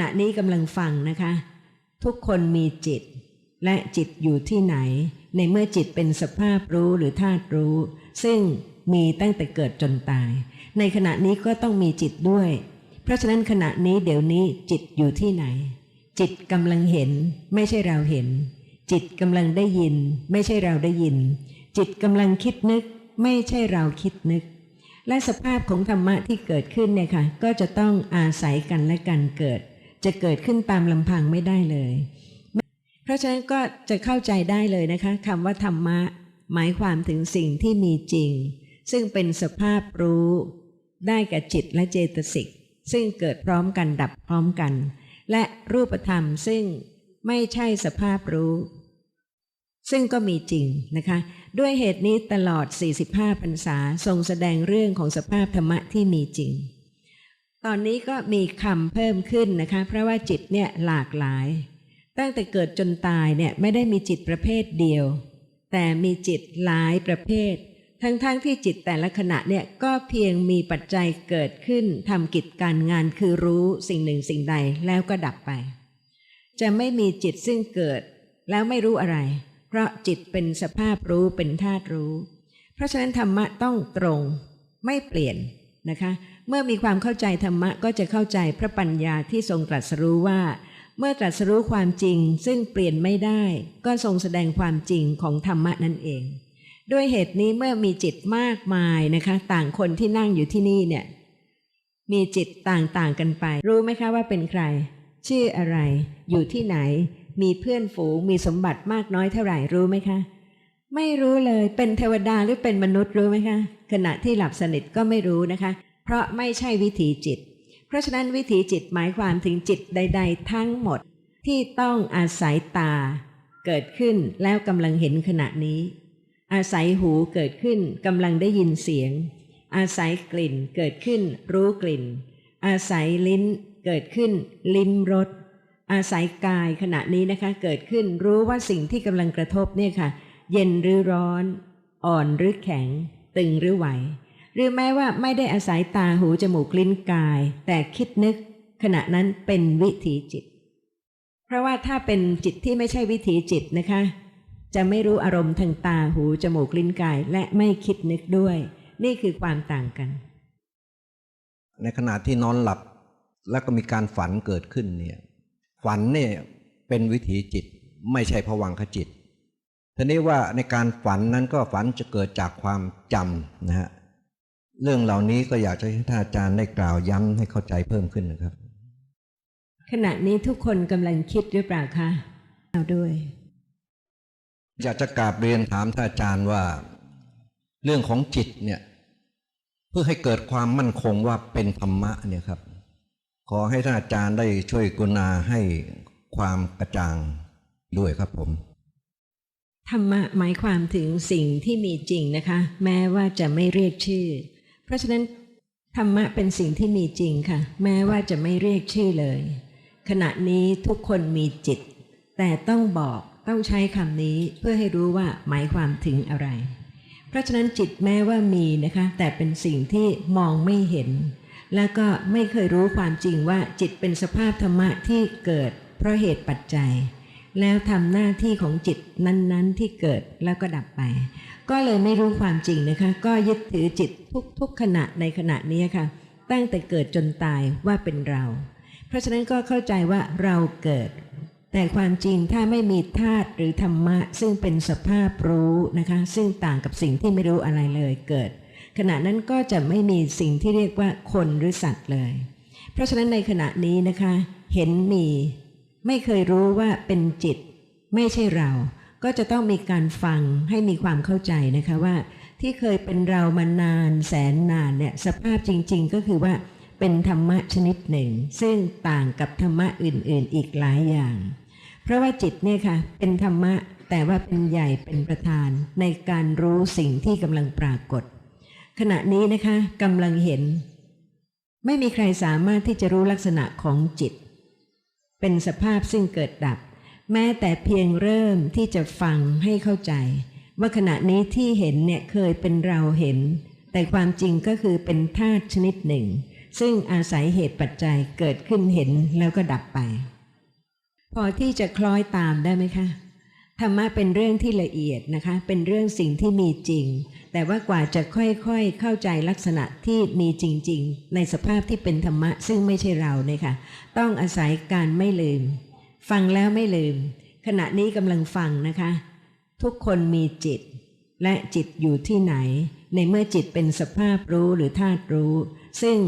ณะนี้กำลังฟังนะคะ ทุกคนมีจิต และจิตอยู่ที่ไหน ในเมื่อจิตเป็นสภาพรู้หรือธาตุรู้ ซึ่งมีตั้งแต่เกิดจนตาย ในขณะนี้ก็ต้องมีจิตด้วย เพราะฉะนั้นขณะนี้เดี๋ยวนี้จิตอยู่ที่ไหน จิตกำลังเห็น ไม่ใช่เราเห็น จิตกำลังได้ยิน ไม่ใช่เราได้ยิน จิตกำลังคิดนึก ไม่ใช่เราคิดนึกและสภาพของธรรมะที่เกิดขึ้นเนี่ยค่ะก็จะต้องอาศัยกันและกันเกิด จะเกิดขึ้นตามลำพังไม่ได้เลย เพราะฉะนั้นก็จะเข้าใจได้เลยนะคะคำว่าธรรมะ หมายความถึงสิ่งที่มีจริง ซึ่งเป็นสภาพรู้ได้แก่จิตและเจตสิก ซึ่งเกิดพร้อมกันดับพร้อมกัน และรูปธรรมซึ่งไม่ใช่สภาพรู้ ซึ่งก็มีจริงนะคะ ด้วยเหตุนี้ตลอด 45พรรษาทรงแสดงเรื่องของสภาพธรรมะที่มีจริง ตอนนี้ก็มีคำเพิ่มขึ้นนะคะ เพราะว่าจิตเนี่ยหลากหลาย ตั้งแต่เกิดจนตายเนี่ยไม่ได้มีจิตประเภทเดียว แต่มีจิตหลายประเภท ทั้งๆทที่จิตแต่ละขณะเนี่ยก็เพียงมีปัจจัยเกิดขึ้นทำกิจการงานคือรู้สิ่งหนึ่งสิ่งใดแล้วก็ดับไป จะไม่มีจิตซึ่งเกิด แล้วไม่รู้อะไร เพราะจิตเป็นสภาพรู้เป็นธาตุรู้ เพราะฉะนั้นธรรมะต้องตรง ไม่เปลี่ยนนะคะ เมื่อมีความเข้าใจธรรมะก็จะเข้าใจพระปัญญาที่ทรงตรัสรู้ว่า เมื่อตรัสรู้ความจริงซึ่งเปลี่ยนไม่ได้ ก็ทรงแสดงความจริงของธรรมะนั่นเอง ด้วยเหตุนี้เมื่อมีจิตมากมายนะคะ ต่างคนที่นั่งอยู่ที่นี่เนี่ย มีจิตต่างๆกันไป รู้ไหมคะว่าเป็นใคร ชื่ออะไร อยู่ที่ไหน มีเพื่อนฝูงมีสมบัติมากน้อยเท่าไหร่รู้ไหมคะไม่รู้เลยเป็นเทวดาหรือเป็นมนุษย์รู้ไหมคะ ขณะที่หลับสนิทก็ไม่รู้นะคะ เพราะไม่ใช่วิถีจิต เพราะฉะนั้นวิถีจิตหมายความถึงจิตใด ๆ ทั้งหมดที่ต้องอาศัยตา เกิดขึ้นแล้วกำลังเห็นขณะนี้ อาศัยหูเกิดขึ้นกำลังได้ยินเสียง อาศัยกลิ่นเกิดขึ้นรู้กลิ่น อาศัยลิ้นเกิดขึ้นลิ้มรสอาศัยกายขณะนี้นะคะ เกิดขึ้นรู้ว่าสิ่งที่กำลังกระทบเนี่ยค่ะ เย็นหรือร้อน อ่อนหรือแข็ง ตึงหรือไหว หรือแม้ว่าไม่ได้อาศัยตาหูจมูกลิ้นกาย แต่คิดนึกขณะนั้นเป็นวิถีจิต เพราะว่าถ้าเป็นจิตที่ไม่ใช่วิถีจิตนะคะ จะไม่รู้อารมณ์ทางตาหูจมูกลิ้นกาย และไม่คิดนึกด้วย นี่คือความต่างกัน ในขณะที่นอนหลับแล้วก็มีการฝันเกิดขึ้นเนี่ยฝันเนี่ยเป็นวิถีจิตไม่ใช่ผวังขจิตทีนี้ว่าในการฝันนั้นก็ฝันจะเกิดจากความจำนะฮะ เรื่องเหล่านี้ก็อยากจะให้ท่านอาจารย์ได้กล่าวย้ำให้เข้าใจเพิ่มขึ้นนะครับ ขณะนี้ทุกคนกำลังคิดหรือเปล่าคะเอาด้วย อยากจะกราบเรียนถามท่านอาจารย์ว่า เรื่องของจิตเนี่ย เพื่อให้เกิดความมั่นคงว่าเป็นธรรมะเนี่ยครับ ขอให้ท่านอาจารย์ได้ช่วยกรุณาให้ความกระจ่างด้วยครับผมธรรมะหมายความถึงสิ่งที่มีจริงนะคะ แม้ว่าจะไม่เรียกชื่อ เพราะฉะนั้นธรรมะเป็นสิ่งที่มีจริงค่ะ แม้ว่าจะไม่เรียกชื่อเลย ขณะนี้ทุกคนมีจิต แต่ต้องบอกต้องใช้คำนี้เพื่อให้รู้ว่าหมายความถึงอะไร เพราะฉะนั้นจิตแม้ว่ามีนะคะ แต่เป็นสิ่งที่มองไม่เห็น แล้วก็ไม่เคยรู้ความจริงว่าจิตเป็นสภาพธรรมะที่เกิดเพราะเหตุปัจจัย แล้วทำหน้าที่ของจิตนั้น ๆ ที่เกิดแล้วก็ดับไป ก็เลยไม่รู้ความจริงนะคะ ก็ยึดถือจิตทุก ๆ ขณะในขณะนี้ค่ะ ตั้งแต่เกิดจนตายว่าเป็นเรา เพราะฉะนั้นก็เข้าใจว่าเราเกิด แต่ความจริงถ้าไม่มีธาตุหรือธรรมะ ซึ่งเป็นสภาพรู้นะคะ ซึ่งต่างกับสิ่งที่ไม่รู้อะไรเลยเกิด ขณะนั้นก็จะไม่มีสิ่งที่เรียกว่าคนหรือสัตว์เลย เพราะฉะนั้นในขณะนี้นะคะ เห็นมี ไม่เคยรู้ว่าเป็นจิต ไม่ใช่เรา ก็จะต้องมีการฟังให้มีความเข้าใจนะคะว่า ที่เคยเป็นเรามานานแสนนานเนี่ยสภาพจริง ๆ ก็คือว่าเป็นธรรมะชนิดหนึ่ง ซึ่งต่างกับธรรมะอื่น ๆ อีกหลายอย่าง เพราะว่าจิตเนี่ยค่ะเป็นธรรมะแต่ว่าเป็นใหญ่เป็นประธานในการรู้สิ่งที่กำลังปรากฏ ขณะนี้นะคะกำลังเห็น ไม่มีใครสามารถที่จะรู้ลักษณะของจิต เป็นสภาพซึ่งเกิดดับ แม้แต่เพียงเริ่มที่จะฟังให้เข้าใจ ว่าขณะนี้ที่เห็นเนี่ยเคยเป็นเราเห็น แต่ความจริงก็คือเป็นธาตุชนิดหนึ่ง ซึ่งอาศัยเหตุปัจจัยเกิดขึ้นเห็นแล้วก็ดับไป พอที่จะคล้อยตามได้ไหมคะ ธรรมะเป็นเรื่องที่ละเอียดนะคะ เป็นเรื่องสิ่งที่มีจริง แต่ว่ากว่าจะค่อยๆเข้าใจลักษณะที่มีจริง ๆ ในสภาพที่เป็นธรรมะซึ่งไม่ใช่เราเนี่ยค่ะ ต้องอาศัยการไม่ลืม ฟังแล้วไม่ลืม ขณะนี้กำลังฟังนะคะ ทุกคนมีจิต และจิตอยู่ที่ไหน ในเมื่อจิตเป็นสภาพรู้หรือธาตุรู้ ซึ่ง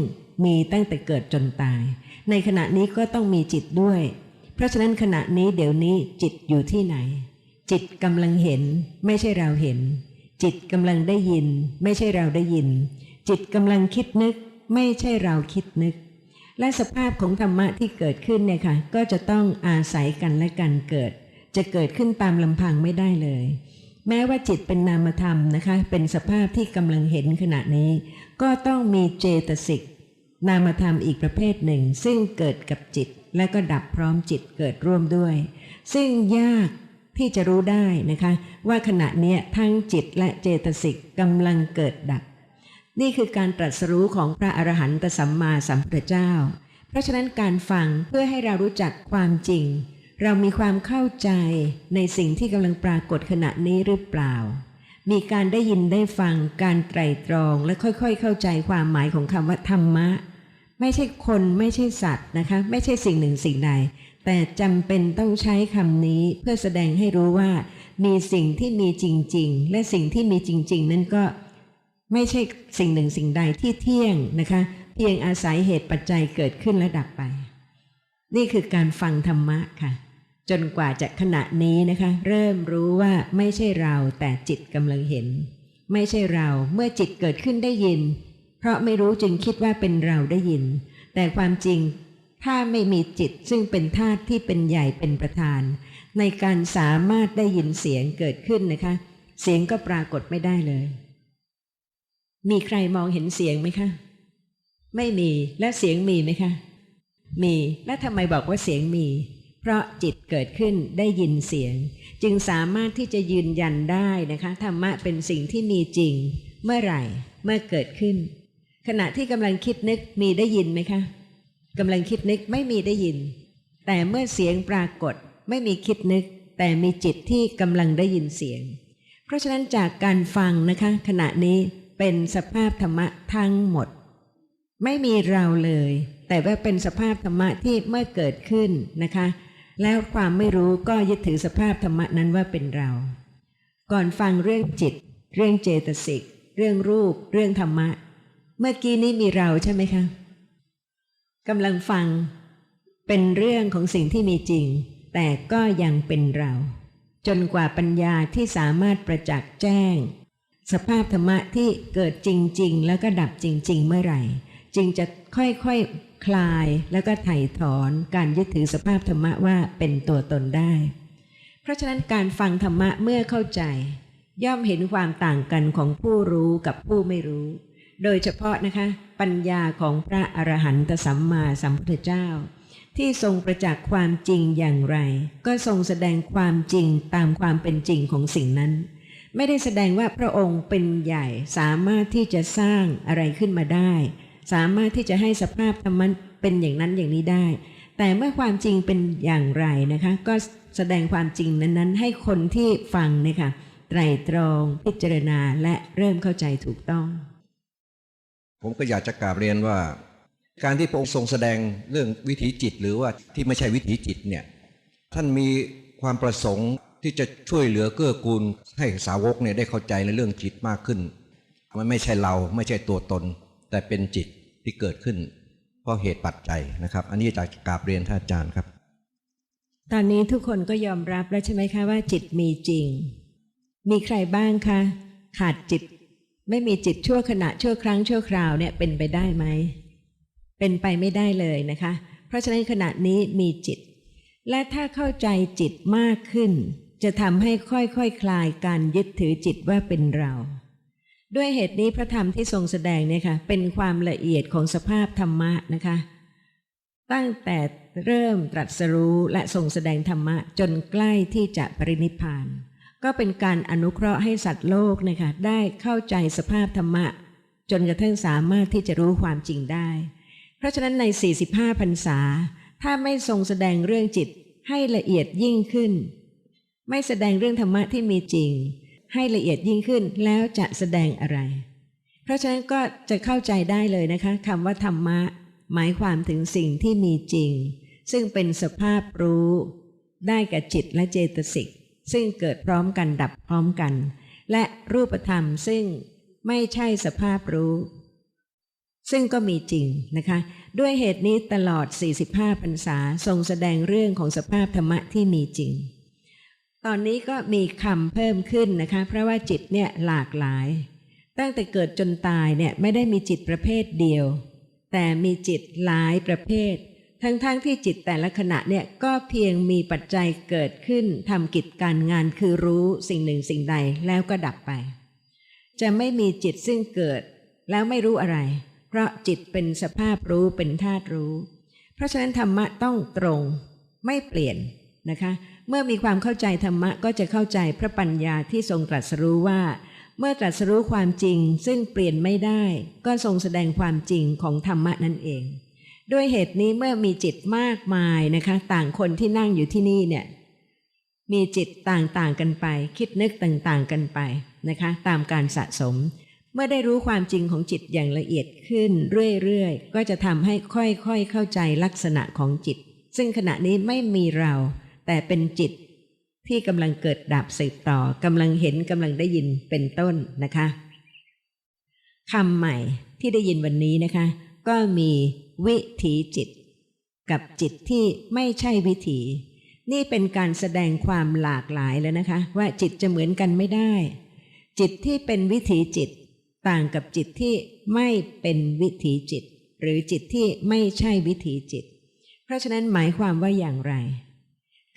มีตั้งแต่เกิดจนตาย ในขณะนี้ก็ต้องมีจิตด้วย เพราะฉะนั้นขณะนี้เดี๋ยวนี้จิตอยู่ที่ไหน จิตกำลังเห็น ไม่ใช่เราเห็น จิตกำลังได้ยิน ไม่ใช่เราได้ยิน จิตกำลังคิดนึก ไม่ใช่เราคิดนึก และสภาพของธรรมะที่เกิดขึ้นเนี่ยค่ะก็จะต้องอาศัยกันและกันเกิด จะเกิดขึ้นตามลำพังไม่ได้เลย แม้ว่าจิตเป็นนามธรรมนะคะ เป็นสภาพที่กำลังเห็นขณะนี้ ก็ต้องมีเจตสิกนามธรรมอีกประเภทหนึ่ง ซึ่งเกิดกับจิตและก็ดับพร้อมจิตเกิดร่วมด้วย ซึ่งยาก ที่จะรู้ได้นะคะ ว่าขณะนี้ทั้งจิตและเจตสิกกำลังเกิดดับ นี่คือการตรัสรู้ของพระอรหันตสัมมาสัมพุทธเจ้า เพราะฉะนั้นการฟังเพื่อให้เรารู้จักความจริง เรามีความเข้าใจในสิ่งที่กำลังปรากฏขณะนี้หรือเปล่า มีการได้ยินได้ฟังการไตรตรองและค่อยๆ เข้าใจความหมายของคำว่าธรรมะ ไม่ใช่คนไม่ใช่สัตว์นะคะ ไม่ใช่สิ่งหนึ่งสิ่งใด แต่จำเป็นต้องใช้คำนี้เพื่อแสดงให้รู้ว่า มีสิ่งที่มีจริง ๆ และสิ่งที่มีจริง ๆ นั้นก็ไม่ใช่สิ่งหนึ่งสิ่งใดที่เที่ยงนะคะ เพียงอาศัยเหตุปัจจัยเกิดขึ้นและดับไป นี่คือการฟังธรรมะค่ะ จนกว่าจะขณะนี้นะคะ เริ่มรู้ว่าไม่ใช่เราแต่จิตกำลังเห็น ไม่ใช่เราเมื่อจิตเกิดขึ้นได้ยิน เพราะไม่รู้จึงคิดว่าเป็นเราได้ยิน แต่ความจริง ถ้าไม่มีจิตซึ่งเป็นธาตุที่เป็นใหญ่เป็นประธาน ในการสามารถได้ยินเสียงเกิดขึ้นนะคะ เสียงก็ปรากฏไม่ได้เลย มีใครมองเห็นเสียงไหมคะ ไม่มีและเสียงมีไหมคะ มีและทำไมบอกว่าเสียงมี เพราะจิตเกิดขึ้นได้ยินเสียง จึงสามารถที่จะยืนยันได้นะคะธรรมะเป็นสิ่งที่มีจริง เมื่อไหร่เมื่อเกิดขึ้น ขณะที่กำลังคิดนึกมีได้ยินไหมคะ กำลังคิดนึกไม่มีได้ยิน แต่เมื่อเสียงปรากฏไม่มีคิดนึก แต่มีจิตที่กำลังได้ยินเสียง เพราะฉะนั้นจากการฟังนะคะ ขณะนี้เป็นสภาพธรรมะทั้งหมด ไม่มีเราเลย แต่ว่าเป็นสภาพธรรมะที่เมื่อเกิดขึ้นนะคะ แล้วความไม่รู้ก็ยึดถือสภาพธรรมะนั้นว่าเป็นเรา ก่อนฟังเรื่องจิต เรื่องเจตสิก เรื่องรูป เรื่องธรรมะ เมื่อกี้นี้มีเราใช่ไหมคะ กำลังฟังเป็นเรื่องของสิ่งที่มีจริง แต่ก็ยังเป็นเรา จนกว่าปัญญาที่สามารถประจักษ์แจ้ง สภาพธรรมะที่เกิดจริง ๆ แล้วก็ดับจริง ๆ เมื่อไหร่ จึงจะค่อยๆคคลายแล้วก็ไถ่ถอนการยึดถือสภาพธรรมะว่าเป็นตัวตนได้ เพราะฉะนั้นการฟังธรรมะเมื่อเข้าใจ ย่อมเห็นความต่างกันของผู้รู้กับผู้ไม่รู้ โดยเฉพาะนะคะ ปัญญาของพระอรหันตสัมมาสัมพุทธเจ้า ที่ทรงประจักษ์ความจริงอย่างไร ก็ทรงแสดงความจริงตามความเป็นจริงของสิ่งนั้น ไม่ได้แสดงว่าพระองค์เป็นใหญ่สามารถที่จะสร้างอะไรขึ้นมาได้ สามารถที่จะให้สภาพธรรมะเป็นอย่างนั้นอย่างนี้ได้ แต่เมื่อความจริงเป็นอย่างไรนะคะ ก็แสดงความจริงนั้นๆ ให้คนที่ฟังเนี่ยค่ะไตรตรองพิจารณาและเริ่มเข้าใจถูกต้อง ผมก็อยากจะกราบเรียนว่า การที่พระองค์ทรงแสดงเรื่องวิถีจิตหรือว่าที่ไม่ใช่วิถีจิตเนี่ยท่านมีความประสงค์ที่จะช่วยเหลือเกื้อกูลให้สาวกเนี่ยได้เข้าใจในเรื่องจิตมากขึ้น มันไม่ใช่เราไม่ใช่ตัวตน แต่เป็นจิตที่เกิดขึ้น เพราะเหตุปัจจัยนะครับ อันนี้จากกราบเรียนท่านอาจารย์ครับ ตอนนี้ทุกคนก็ยอมรับแล้วใช่ไหมคะว่าจิตมีจริง มีใครบ้างคะขาดจิต ไม่มีจิตชั่วขณะชั่วครั้งชั่วคราวเนี่ยเป็นไปได้ไหม เป็นไปไม่ได้เลยนะคะ เพราะฉะนั้นขณะนี้มีจิต และถ้าเข้าใจจิตมากขึ้น จะทำให้ค่อยๆคคลายการยึดถือจิตว่าเป็นเรา ด้วยเหตุนี้พระธรรมที่ทรงแสดงเนี่ยค่ะเป็นความละเอียดของสภาพธรรมะนะคะ ตั้งแต่เริ่มตรัสรู้และทรงแสดงธรรมะจนใกล้ที่จะปรินิพพาน ก็เป็นการอนุเคราะห์ให้สัตว์โลกนะคะได้เข้าใจสภาพธรรมะ จนกระทั่งสามารถที่จะรู้ความจริงได้ เพราะฉะนั้นใน 45พรรษา ถ้าไม่ทรงแสดงเรื่องจิตให้ละเอียดยิ่งขึ้น ไม่แสดงเรื่องธรรมะที่มีจริง ให้ละเอียดยิ่งขึ้นแล้วจะแสดงอะไร เพราะฉะนั้นก็จะเข้าใจได้เลยนะคะคำว่าธรรมะ หมายความถึงสิ่งที่มีจริง ซึ่งเป็นสภาพรู้ ได้กับจิตและเจตสิก ซึ่งเกิดพร้อมกันดับพร้อมกัน และรูปธรรมซึ่งไม่ใช่สภาพรู้ ซึ่งก็มีจริงนะคะ ด้วยเหตุนี้ตลอด 45พรรษาทรงแสดงเรื่องของสภาพธรรมะที่มีจริง ตอนนี้ก็มีคำเพิ่มขึ้นนะคะ เพราะว่าจิตเนี่ยหลากหลาย ตั้งแต่เกิดจนตายเนี่ยไม่ได้มีจิตประเภทเดียว แต่มีจิตหลายประเภท ทั้งๆทที่จิตแต่ละขณะเนี่ยก็เพียงมีปัจจัยเกิดขึ้นทำกิจการงานคือรู้สิ่งหนึ่งสิ่งใดแล้วก็ดับไป จะไม่มีจิตซึ่งเกิด แล้วไม่รู้อะไร เพราะจิตเป็นสภาพรู้เป็นธาตุรู้ เพราะฉะนั้นธรรมะต้องตรง ไม่เปลี่ยนนะคะ เมื่อมีความเข้าใจธรรมะก็จะเข้าใจพระปัญญาที่ทรงตรัสรู้ว่า เมื่อตรัสรู้ความจริงซึ่งเปลี่ยนไม่ได้ ก็ทรงแสดงความจริงของธรรมะนั่นเอง ด้วยเหตุนี้เมื่อมีจิตมากมายนะคะ ต่างคนที่นั่งอยู่ที่นี่เนี่ย มีจิตต่างๆกันไป คิดนึกต่างๆกันไปนะคะ ตามการสะสม เมื่อได้รู้ความจริงของจิตอย่างละเอียดขึ้นเรื่อยๆ ก็จะทำให้ค่อยๆเข้าใจลักษณะของจิต ซึ่งขณะนี้ไม่มีเรา แต่เป็นจิตที่กำลังเกิดดับสืบต่อกำลังเห็นกำลังได้ยินเป็นต้นนะคะคำใหม่ที่ได้ยินวันนี้นะคะ ก็มีวิถีจิต กับจิตที่ไม่ใช่วิถี นี่เป็นการแสดงความหลากหลายแล้วนะคะ ว่าจิตจะเหมือนกันไม่ได้ จิตที่เป็นวิถีจิต ต่างกับจิตที่ไม่เป็นวิถีจิต หรือจิตที่ไม่ใช่วิถีจิต เพราะฉะนั้นหมายความว่าอย่างไร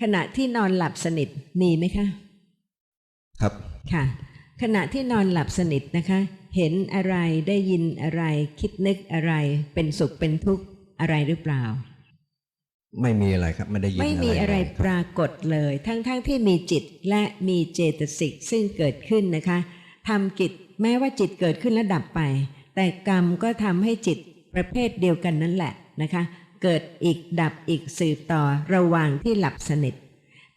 ขณะที่นอนหลับสนิทมีไหมคะ ครับค่ะ ขณะที่นอนหลับสนิทนะคะ เห็นอะไรได้ยินอะไร คิดนึกอะไร เป็นสุขเป็นทุกข์อะไรหรือเปล่า ไม่มีอะไรครับไม่ได้ยินไม่มีอะไรเลยคปรับรากฏเลย ทั้งๆทที่มีจิตและมีเจตสิกซึ่งเกิดขึ้นนะคะทำกิจแม้ว่าจิตเกิดขึ้นและดับไป แต่กรรมก็ทำให้จิตประเภทเดียวกันนั่นแหละนะคะ เกิดอีกดับอีกสืบต่อระหว่างที่หลับสนิท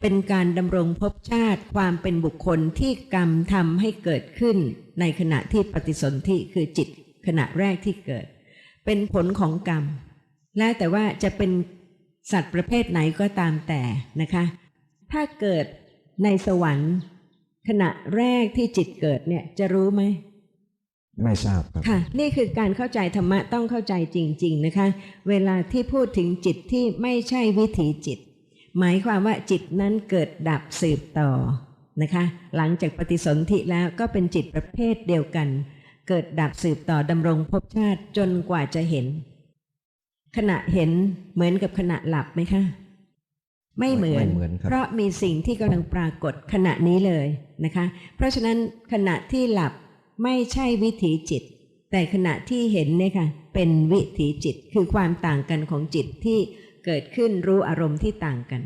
เป็นการดำรงภพชาติความเป็นบุคคลที่กรรมทำให้เกิดขึ้น ในขณะที่ปฏิสนธิคือจิตขณะแรกที่เกิด เป็นผลของกรรม แล้วแต่ว่าจะเป็นสัตว์ประเภทไหนก็ตามแต่นะคะ ถ้าเกิดในสวรรค์ ขณะแรกที่จิตเกิดเนี่ยจะรู้ไหมไม่ทราบครับค่ะ นี่คือการเข้าใจธรรมะต้องเข้าใจจริง ๆ นะคะ เวลาที่พูดถึงจิตที่ไม่ใช่วิถีจิต หมายความว่าจิตนั้นเกิดดับสืบต่อนะคะ หลังจากปฏิสนธิแล้วก็เป็นจิตประเภทเดียวกัน เกิดดับสืบต่อดำรงภพชาติจนกว่าจะเห็น ขณะเห็นเหมือนกับขณะหลับไหมคะไม่เหมือนไม่เหมือนครับเพราะมีสิ่งที่กำลังปรากฏขณะนี้เลยนะคะ เพราะฉะนั้นขณะที่หลับไม่ใช่วิถีจิต แต่ขณะที่เห็นเนี่ยค่ะเป็นวิถีจิตคือความต่างกันของจิตที่ เกิดขึ้นรู้อารมณ์ที่ต่างกัน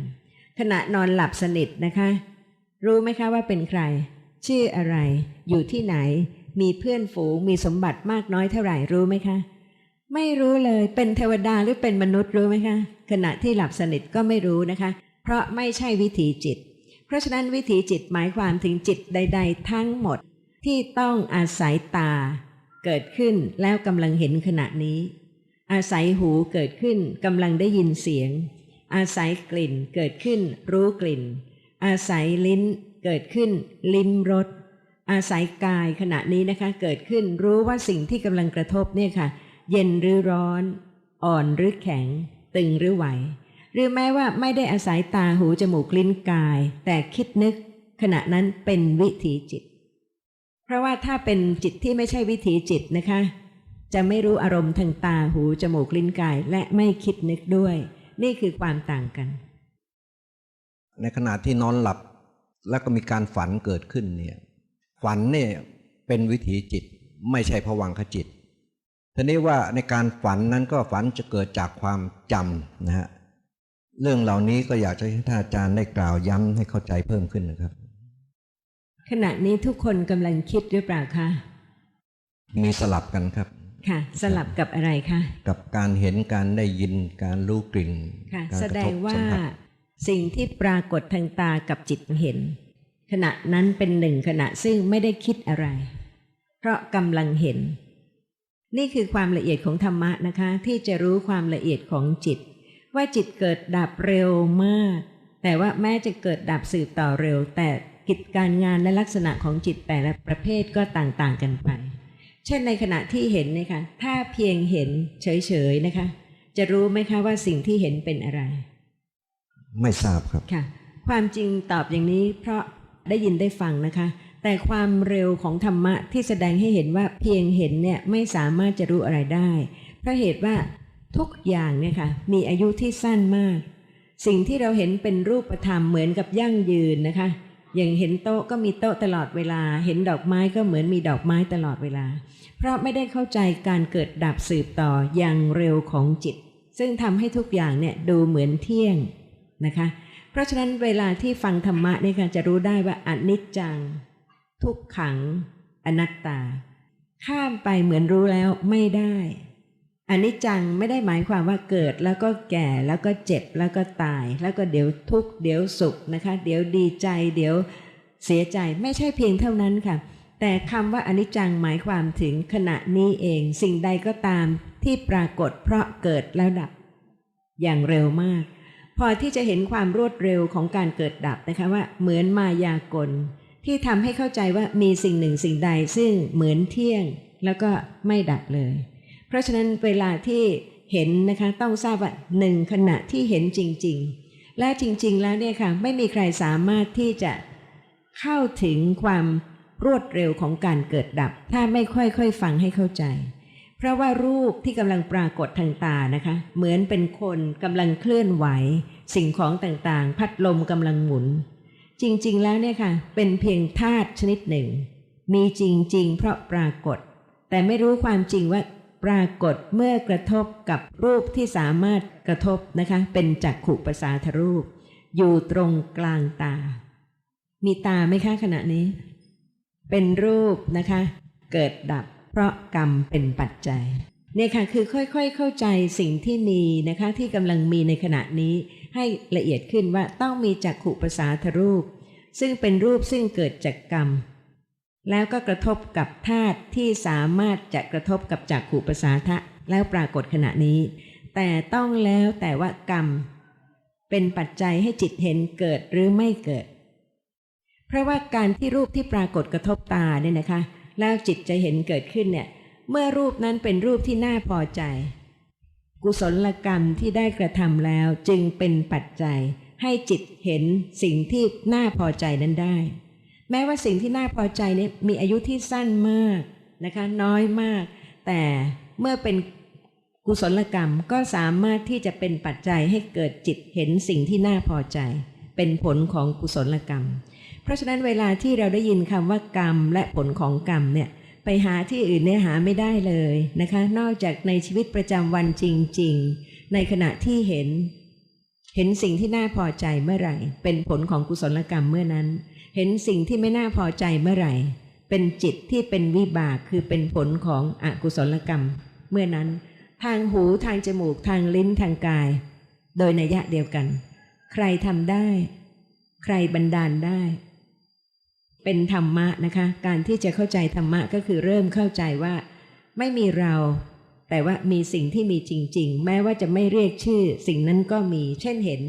ขณะนอนหลับสนิทนะคะ รู้ไหมคะว่าเป็นใคร ชื่ออะไร อยู่ที่ไหน มีเพื่อนฝูง มีสมบัติมากน้อยเท่าไหร่รู้ไหมคะ ไม่รู้เลยเป็นเทวดาหรือเป็นมนุษย์รู้ไหมคะ ขณะที่หลับสนิทก็ไม่รู้นะคะ เพราะไม่ใช่วิถีจิต เพราะฉะนั้นวิถีจิตหมายความถึงจิตใด ๆ ทั้งหมดที่ต้องอาศัยตา เกิดขึ้นแล้วกำลังเห็นขณะนี้ อาศัยหูเกิดขึ้นกำลังได้ยินเสียง อาศัยกลิ่นเกิดขึ้นรู้กลิ่น อาศัยลิ้นเกิดขึ้นลิ้มรสอาศัยกายขณะนี้นะคะ เกิดขึ้นรู้ว่าสิ่งที่กำลังกระทบเนี่ยค่ะ เย็นหรือร้อน อ่อนหรือแข็ง ตึงหรือไหว หรือแม้ว่าไม่ได้อาศัยตาหูจมูกลิ้นกาย แต่คิดนึก ขณะนั้นเป็นวิถีจิต เพราะว่าถ้าเป็นจิตที่ไม่ใช่วิถีจิตนะคะ จะไม่รู้อารมณ์ทางตาหู จมูกลิ้นกาย และไม่คิดนึกด้วย นี่คือความต่างกัน ในขณะที่นอนหลับแล้วก็มีการฝันเกิดขึ้นเนี่ยฝันเนี่ยเป็นวิถีจิตไม่ใช่ผวังขจิตทีนี้ว่าในการฝันนั้นก็ฝันจะเกิดจากความจำนะฮะเรื่องเหล่านี้ก็อยากจะให้ท่านอาจารย์ได้กล่าวย้ำให้เข้าใจเพิ่มขึ้นนะครับ ขณะนี้ทุกคนกำลังคิดหรือเปล่าคะมีสลับกันครับ ค่ะ สลับกับอะไรคะกับการเห็นการได้ยินการรู้กลิ่นค่ะการแสกระดทงบว่าสัมผัสสิ่งที่ปรากฏทางตากับจิตเห็น ขณะนั้นเป็นหนึ่งขณะซึ่งไม่ได้คิดอะไร เพราะกำลังเห็น นี่คือความละเอียดของธรรมะนะคะ ที่จะรู้ความละเอียดของจิต ว่าจิตเกิดดับเร็วมาก แต่ว่าแม้จะเกิดดับสืบต่อเร็ว แต่กิจการงานและลักษณะของจิตแต่ละประเภทก็ต่างๆกันไป เช่นในขณะที่เห็นนะคะถ้าเพียงเห็นเฉยๆนะคะ จะรู้ไหมคะว่าสิ่งที่เห็นเป็นอะไร ไม่ทราบครับค่ะ ความจริงตอบอย่างนี้เพราะได้ยินได้ฟังนะคะ แต่ความเร็วของธรรมะที่แสดงให้เห็นว่าเพียงเห็นเนี่ยไม่สามารถจะรู้อะไรได้ เพราะเหตุว่าทุกอย่างเนี่ยค่ะมีอายุที่สั้นมาก สิ่งที่เราเห็นเป็นรูปธรรมเหมือนกับยั่งยืนนะคะ อย่างเห็นโต๊ะก็มีโต๊ะตลอดเวลา เห็นดอกไม้ก็เหมือนมีดอกไม้ตลอดเวลา เพราะไม่ได้เข้าใจการเกิดดับสืบต่ออย่างเร็วของจิต ซึ่งทำให้ทุกอย่างเนี่ยดูเหมือนเที่ยงนะคะ เพราะฉะนั้นเวลาที่ฟังธรรมะเนี่ยค่ะจะรู้ได้ว่าอนิจจัง ทุกขัง อนัตตา ข้ามไปเหมือนรู้แล้วไม่ได้ อันิจจังไม่ได้หมายความว่าเกิดแล้วก็แก่แล้วก็เจ็บแล้วก็ตาย แล้วก็เดี๋ยวทุกข์เดี๋ยวสุขนะคะ เดี๋ยวดีใจ เดี๋ยวเสียใจไม่ใช่เพียงเท่านั้นค่ะ แต่คำว่าอนิจจังหมายความถึงขณะนี้เองสิ่งใดก็ตามที่ปรากฏเพราะเกิดแล้วดับ อย่างเร็วมาก พอที่จะเห็นความรวดเร็วของการเกิดดับนะคะว่าเหมือนมายากล ที่ทำให้เข้าใจว่ามีสิ่งหนึ่งสิ่งใดซึ่งเหมือนเที่ยง แล้วก็ไม่ดับเลย ราะฉะนั้นเวลาที่เห็นนะคะต้องทราบว่าหนึ่งขณะที่เห็นจริง ๆ และจริง ๆ แล้วเนี่ยค่ะไม่มีใครสามารถที่จะเข้าถึงความรวดเร็วของการเกิดดับ ถ้าไม่ค่อยๆฟังให้เข้าใจ เพราะว่ารูปที่กำลังปรากฏทางตานะคะ เหมือนเป็นคนกำลังเคลื่อนไหว สิ่งของต่างๆ พัดลมกำลังหมุน จริง ๆ แล้วเนี่ยค่ะ เป็นเพียงธาตุชนิดหนึ่ง มีจริง ๆ เพราะปรากฏ แต่ไม่รู้ความจริงว่า ปรากฏเมื่อกระทบกับรูปที่สามารถกระทบนะคะเป็นจักขุประสาทรูป อยู่ตรงกลางตา มีตาไหมคะขณะนี้ เป็นรูปนะคะ เกิดดับเพราะกรรมเป็นปัจจัยเนี่ยค่ะคือค่อยๆเข้าใจสิ่งที่มีนะคะที่กำลังมีในขณะนี้ให้ละเอียดขึ้นว่าต้องมีจักขุประสาทรูป ซึ่งเป็นรูปซึ่งเกิดจากกรรม แล้วก็กระทบกับธาตุที่สามารถจะกระทบกับจักขุประสาทะแล้วปรากฏขณะนี้ แต่ต้องแล้วแต่ว่ากรรม เป็นปัจจัยให้จิตเห็นเกิดหรือไม่เกิด เพราะว่าการที่รูปที่ปรากฏกระทบตาเนี่ยนะคะ แล้วจิตจะเห็นเกิดขึ้นเนี่ย เมื่อรูปนั้นเป็นรูปที่น่าพอใจ กุศลกรรมที่ได้กระทำแล้วจึงเป็นปัจจัยให้จิตเห็นสิ่งที่น่าพอใจนั้นได้ แม้ว่าสิ่งที่น่าพอใจนี่มีอายุที่สั้นมากนะคะน้อยมาก แต่เมื่อเป็นกุศลกรรมก็สามารถที่จะเป็นปัจจัยให้เกิดจิตเห็นสิ่งที่น่าพอใจ เป็นผลของกุศลกรรม เพราะฉะนั้นเวลาที่เราได้ยินคำว่ากรรมและผลของกรรมเนี่ยไปหาที่อื่นเนี่ยหาไม่ได้เลยนะคะ นอกจากในชีวิตประจำวันจริง ๆ ในขณะที่เห็น เห็นสิ่งที่น่าพอใจเมื่อไหร่ เป็นผลของกุศลกรรมเมื่อนั้น เห็นสิ่งที่ไม่น่าพอใจเมื่อไหร่ เป็นจิตที่เป็นวิบากคือเป็นผลของอกุศลกรรม เมื่อนั้น ทางหูทางจมูกทางลิ้นทางกาย โดยนัยะเดียวกัน ใครทำได้ ใครบันดาลได้ เป็นธรรมะนะคะ การที่จะเข้าใจธรรมะก็คือเริ่มเข้าใจว่า ไม่มีเรา แต่ว่ามีสิ่งที่มีจริง ๆ แม้ว่าจะไม่เรียกชื่อ สิ่งนั้นก็มี เช่นเห็น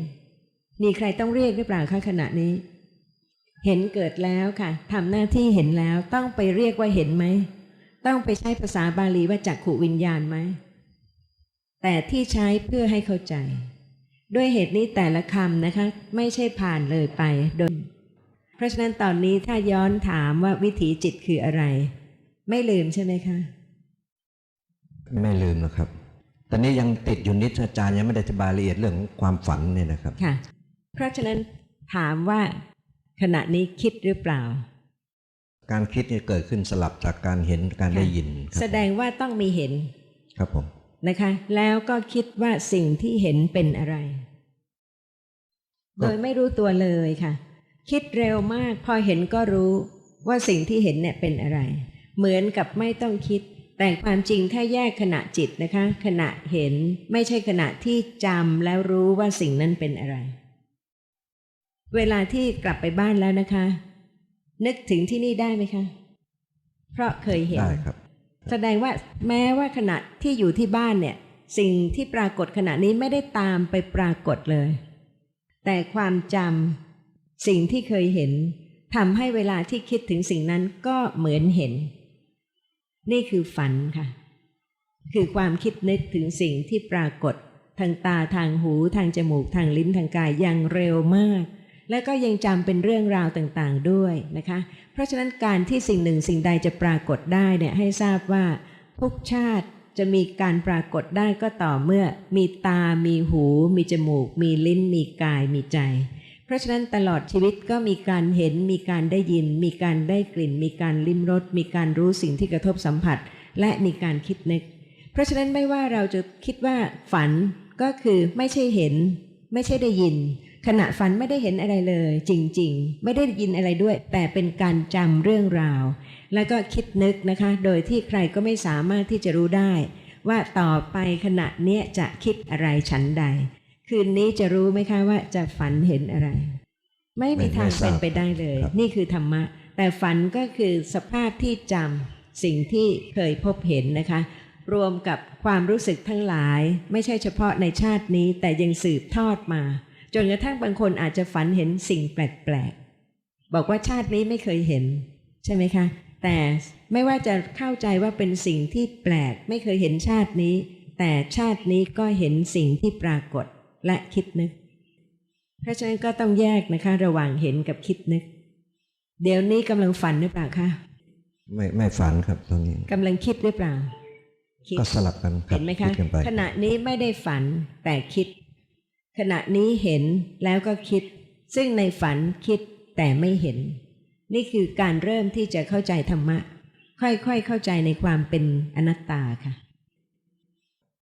มีใครต้องเรียกหรือเปล่าคะขณะนี้ เห็นเกิดแล้วค่ะทำหน้าที่เห็นแล้วต้องไปเรียกว่าเห็นไหม ต้องไปใช้ภาษาบาลีว่าจักขุวิญญาณไหม แต่ที่ใช้เพื่อให้เข้าใจ ด้วยเหตุนี้แต่ละคำนะคะ ไม่ใช่ผ่านเลยไปโดย เพราะฉะนั้นตอนนี้ถ้าย้อนถามว่าวิถีจิตคืออะไร ไม่ลืมใช่ไหมคะ ไม่ลืมนะครับ ตอนนี้ยังติดอยู่นิดอาจารย์ยังไม่ได้อธิบายละเอียดเรื่องของความฝันเนี่ยนะครับ ค่ะ เพราะฉะนั้นถามว่า ขณะนี้คิดหรือเปล่า การคิดเนี่ยเกิดขึ้นสลับจากการเห็นการได้ยินครับแสดงว่าต้องมีเห็น ครับผมนะคะ แล้วก็คิดว่าสิ่งที่เห็นเป็นอะไร โดยไม่รู้ตัวเลยค่ะ คิดเร็วมาก พอเห็นก็รู้ว่าสิ่งที่เห็นเนี่ยเป็นอะไร เหมือนกับไม่ต้องคิด แต่ความจริงถ้าแยกขณะจิตนะคะ ขณะเห็นไม่ใช่ขณะที่จำแล้วรู้ว่าสิ่งนั้นเป็นอะไร เวลาที่กลับไปบ้านแล้วนะคะ นึกถึงที่นี่ได้ไหมคะ เพราะเคยเห็นได้ครับ แสดงว่าแม้ว่าขณะที่อยู่ที่บ้านเนี่ย สิ่งที่ปรากฏขณะนี้ไม่ได้ตามไปปรากฏเลย แต่ความจำสิ่งที่เคยเห็นทำให้เวลาที่คิดถึงสิ่งนั้นก็เหมือนเห็น นี่คือฝันค่ะ คือความคิดนึกถึงสิ่งที่ปรากฏ ทางตาทางหูทางจมูกทางลิ้นทางกายอย่างเร็วมาก และก็ยังจำเป็นเรื่องราวต่างๆด้วยนะคะ เพราะฉะนั้นการที่สิ่งหนึ่งสิ่งใดจะปรากฏได้เนี่ยให้ทราบว่าทุกชาติจะมีการปรากฏได้ก็ต่อเมื่อมีตา มีหู มีจมูก มีลิ้น มีกาย มีใจ เพราะฉะนั้นตลอดชีวิตก็มีการเห็น มีการได้ยิน มีการได้กลิ่น มีการลิ้มรส มีการรู้สิ่งที่กระทบสัมผัส และมีการคิดนึก เพราะฉะนั้นไม่ว่าเราจะคิดว่าฝันก็คือไม่ใช่เห็น ไม่ใช่ได้ยิน ขณะฝันไม่ได้เห็นอะไรเลย จริง ๆ ไม่ได้ยินอะไรด้วย แต่เป็นการจำเรื่องราว แล้วก็คิดนึกนะคะ โดยที่ใครก็ไม่สามารถที่จะรู้ได้ ว่าต่อไปขณะเนี้ยจะคิดอะไรฉันใด คืนนี้จะรู้ไหมคะว่าจะฝันเห็นอะไร ไม่มีทางไม่ทราเป็บนไปได้เลยครับนี่คือธรรมะ แต่ฝันก็คือสภาพที่จำสิ่งที่เคยพบเห็นนะคะ รวมกับความรู้สึกทั้งหลาย ไม่ใช่เฉพาะในชาตินี้ แต่ยังสืบทอดมา จนกระทั่งบางคนอาจจะฝันเห็นสิ่งแปลกๆ บอกว่าชาตินี้ไม่เคยเห็น ใช่ไหมคะ แต่ไม่ว่าจะเข้าใจว่าเป็นสิ่งที่แปลกไม่เคยเห็นชาตินี้ แต่ชาตินี้ก็เห็นสิ่งที่ปรากฏและคิดนึก เพราะฉะนั้นก็ต้องแยกนะคะ ระหว่างเห็นกับคิดนึก เดี๋ยวนี้กำลังฝันหรือเปล่าคะไม่ไม่ฝันครับตรงนี้กำลังคิดหรือเปล่าคิดก็สลับกันรับเห็นไหมคะดกันไปขณะนี้ไม่ได้ฝันแต่คิด ขณะนี้เห็นแล้วก็คิด ซึ่งในฝันคิดแต่ไม่เห็น นี่คือการเริ่มที่จะเข้าใจธรรมะ ค่อยๆเข้าใจในความเป็นอนัตตาค่ะ